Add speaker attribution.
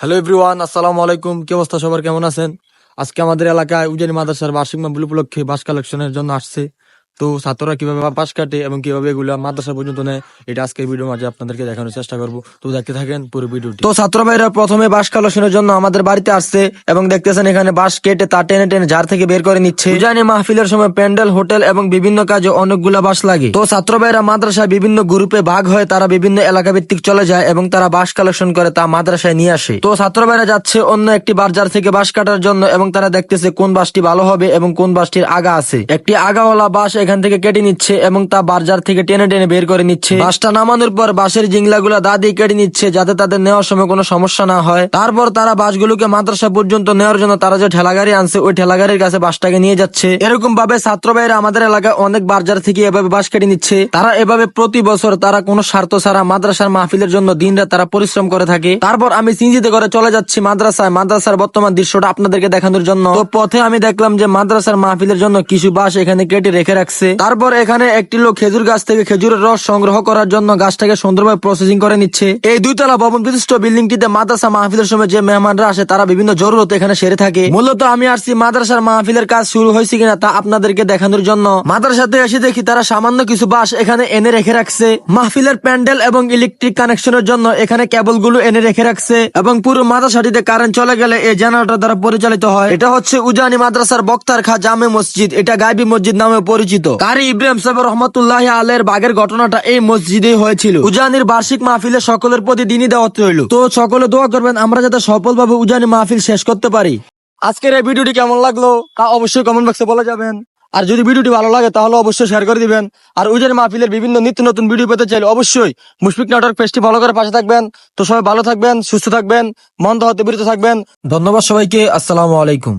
Speaker 1: Hello everyone আসসালামু আলাইকুম কি অবস্থা সবার? কেমন আছেন? আজকে আমাদের এলাকায় উজানি মাদ্রাসার বার্ষিক মাহফিল উপলক্ষে বাস কালেকশনের জন্য আসছে। তো ছাত্ররা কীভাবে বাস কাটে এবং কীভাবে এগুলো মাদ্রাসা পর্যন্ত নেয় এটা আজকে ভিডিও মাঝে আপনাদেরকে দেখানোর চেষ্টা করব। তো দেখতে থাকেন পুরো ভিডিওটি তো ছাত্র ভাইরা প্রথমে বাস কালেকশনের জন্য আমাদের বাড়িতে আসছে এবং দেখতেছেন এখানে বাস কেটে তা টেনে টেনে ঝাড় থেকে বের করে নিচ্ছে। উজানি মাহফিলের সময় প্যান্ডেল হোটেল এবং বিভিন্ন কাজে অনেকগুলো বাস লাগে। তো ছাত্র ভাইরা মাদ্রাসায় বিভিন্ন গ্রুপে ভাগ হয়ে তারা বিভিন্ন এলাকা ভিত্তিক চলে যায় এবং তারা বাস কালেকশন করে তা মাদ্রাসায় নিয়ে আসে। তো ছাত্র ভাইরা যাচ্ছে অন্য একটি বাজার থেকে বাস কাটার জন্য এবং তারা দেখতেছে কোন বাসটি ভালো হবে এবং কোন বাসটির আগা আছে। একটি আগাওয়ালা বাস এখান থেকে কেটে নিচ্ছে এবং তা বাজার থেকে টেনে টেনে বের করে নিচ্ছে। বাসটা নামানোর পর বাসের জিংলাগুলা দা দিয়ে কেটে নিচ্ছে যাতে তাদের নেওয়ার সময় কোনো সমস্যা না হয়। তারপর তারা বাসগুলোকে মাদ্রাসা পর্যন্ত নেওয়ার জন্য তারা যে ঠেলাগাড়ি আনছে, ওই ঠেলাগাড়ির কাছে বাসটাকে নিয়ে যাচ্ছে। এরকম ভাবে ছাত্র ভাইরা আমাদের এলাকায় অনেক বাজার থেকে এভাবে বাস কেটে নিচ্ছে। তারা এভাবে প্রতি বছর তারা কোনো স্বার্থ ছাড়া মাদ্রাসার মাহফিলের জন্য দিনরাত তারা পরিশ্রম করে থাকে। তারপর আমি সিঞ্জিতে করে চলে যাচ্ছি মাদ্রাসায়। মাদ্রাসার বর্তমান দৃশ্যটা আপনাদেরকে দেখানোর জন্য। তো পথে আমি দেখলাম যে মাদ্রাসার মাহফিলের জন্য কিছু বাস এখানে কেটে রেখে রাখছে। তারপর এখানে একটি লোক খেজুর গাছ থেকে খেজুরের রস সংগ্রহ করার জন্য গাছটাকে সুন্দরভাবে প্রসেসিং করে নিচ্ছে। এই দুইতলা ভবন বিশিষ্ট বিল্ডিংটিতে মাদ্রাসা মাহফিলের সময় যে মেহমানরা আসে, তারা বিভিন্ন জরুরত এখানে সেরে থাকে। মূলত আমি আসছি মাদ্রাসার মাহফিলের কাজ শুরু হয়েছে কিনা তা আপনাদেরকে দেখানোর জন্য। মাদ্রাসাতে এসে দেখি তারা সামান্য কিছু বাস এখানে এনে রেখে রাখছে। মাহফিলের প্যান্ডেল এবং ইলেকট্রিক কানেকশনের জন্য এখানে কেবলগুলো এনে রেখে রাখছে এবং পুরো মাদ্রাসাটিতে কারেন্ট চলে গেলে এই জেনারেটর দ্বারা পরিচালিত হয়। এটা হচ্ছে উজানি মাদ্রাসার বক্তার খা জামে মসজিদ। এটা গাইবি মসজিদ নামে পরিচিত। কারি ইব্রাহিম সাহেব রহমতুল্লাহ আলের বাগের ঘটনাটা এই মসজিদে হয়েছিল। উজানির বার্ষিক মাহফিলে সকলের প্রতি দিনই দেওয়া রইল। তো সকলে দোয়া করবেন আমরা যাতে সফলভাবে উজানি মাহফিল শেষ করতে পারি। আজকের এই ভিডিওটি কেমন লাগল তা অবশ্যই কমেন্ট বক্সে বলে যাবেন। আর যদি ভিডিওটি ভালো লাগে তাহলে অবশ্যই শেয়ার করে দিবেন। আর উজানি মাহফিলের বিভিন্ন নিত্য নতুন ভিডিও পেতে চাইলে অবশ্যই মুশফিক নাটক পেজটি ফলো করে পাশে থাকবেন। তো সবাই ভালো থাকবেন সুস্থ থাকবেন মন্দ হতে বিরত থাকবেন। ধন্যবাদ সবাইকে আসসালামু আলাইকুম।